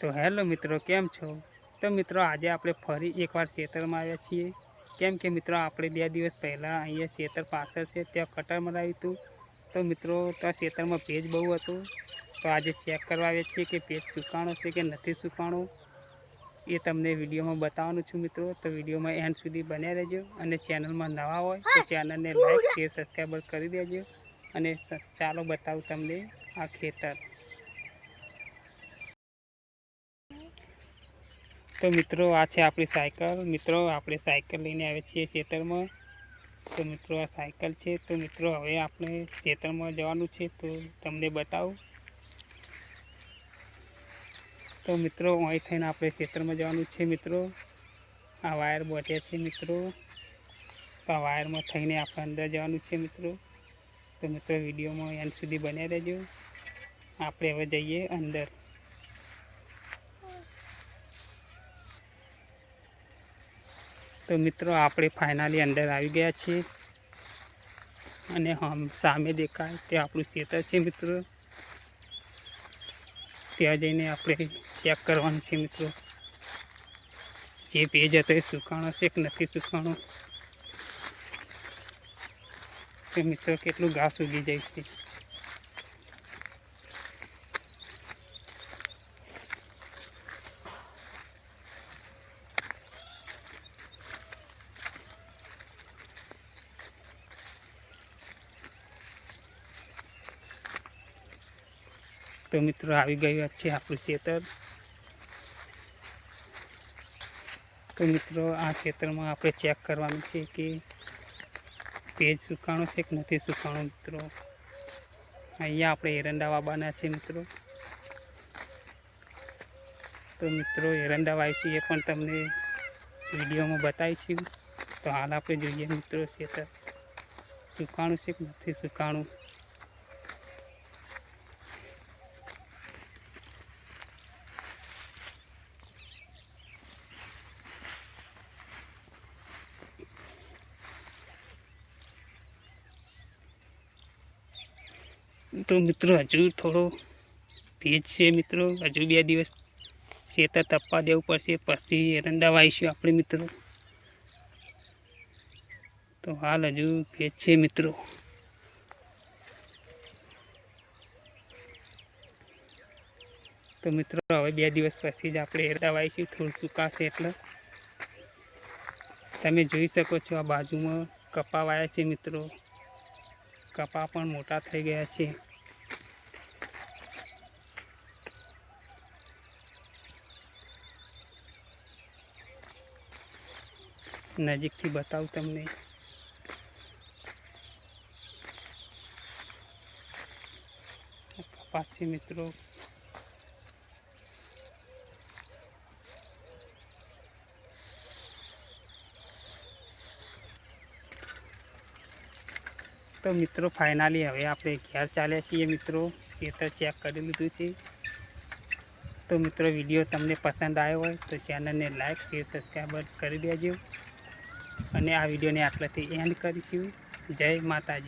તો હેલો મિત્રો, કેમ છો? તો મિત્રો, આજે આપણે ફરી એકવાર ખેતરમાં આવ્યા છીએ. કેમ કે મિત્રો, આપણે બે દિવસ પહેલાં અહીંયા ખેતર પાછળ છે, ત્યાં કટર મરાવ્યું હતું. તો મિત્રો ત્યાં ખેતરમાં ભેજ બહુ હતું. તો આજે ચેક કરવા આવ્યા છીએ કે ભેજ સુકાણો છે કે નથી સુકાણો. એ તમને વિડીયોમાં બતાવવાનું છું મિત્રો. તો વિડીયોમાં એન્ડ સુધી બન્યા રહેજો અને ચેનલમાં નવા હોય, તો ચેનલને લાઈક શેર સબસ્ક્રાઈબર કરી દેજો. અને ચાલો બતાવું તમને આ ખેતર. તો મિત્રો, આ છે આપણી સાયકલ. મિત્રો, આપણે સાયકલ લઈને આવીએ છીએ ખેતરમાં. તો મિત્રો, આ સાયકલ છે. તો મિત્રો, હવે આપણે ખેતરમાં જવાનું છે. તો તમને બતાવું. તો મિત્રો, અહીં થઈને આપણે ખેતરમાં જવાનું છે, મિત્રો. આ વાયર બોટ્યા છે, મિત્રો. આ વાયરમાં થઈને આપણે અંદર જવાનું છે, મિત્રો. તો મિત્રો, વિડીયોમાં એન્ડ સુધી બન્યા રહેજો. આપણે હવે જઈએ અંદર. તો મિત્રો, આપણે ફાઇનલી અંદર આવી ગયા છીએ. અને હમ સામે દેખાય તે આપણું ખેતર છે મિત્રો. ત્યાં જઈને આપણે ચેક કરવાનું છે મિત્રો. જે ભેજ હતો એ સુકાણો છે કે નથી સુકાણો? તો મિત્રો, કેટલું ઘાસ ઉગી જાય છે? તો મિત્રો આવી ગયું છે આપણું ખેતર. તો મિત્રો આ ખેતરમાં આપણે ચેક કરવાનું છે કે પેજ સુકાણો છે કે નથી સુકાણો મિત્રો? અહીંયા આપણે એરંડા વાવવાના છે મિત્રો. તો મિત્રો એરંડા વાવીશું, એ પણ તમને વિડીયોમાં બતાવીશું. તો હાલ આપણે જોઈએ મિત્રો ખેતર. સુકાણું છે કે નથી સુકાણું? તો મિત્રો, હજુ થોડો ભેજ છે મિત્રો. હજુ બે દિવસ શેતર તપવા દેવું પડશે. પછી એરંડા વાવીશું આપણે મિત્રો. તો હાલ હજુ ભેજ છે મિત્રો. તો મિત્રો, હવે બે દિવસ પછી જ આપણે એરંડા વાવીશું. થોડું સુકાશે એટલે. તમે જોઈ શકો છો આ બાજુમાં કપા વાયા છે મિત્રો. કપા પણ મોટા થઈ ગયા છે. નજીકથી બતાવું તમને. આ કપાસ છે મિત્રો તો મિત્રો ફાઇનલી હવે આપણે ઘેર ચાલ્યા છીએ મિત્રો. ખેતર ચેક કરી લીધું છે. તો મિત્રો વીડિયો તમને પસંદ આવ્યો હોય તો ચેનલને લાઈક શેર સબસ્ક્રાઈબર કરી દેજો. અને આ વિડીયોને આટલાથી એન્ડ કરીશું. જય માતાજી.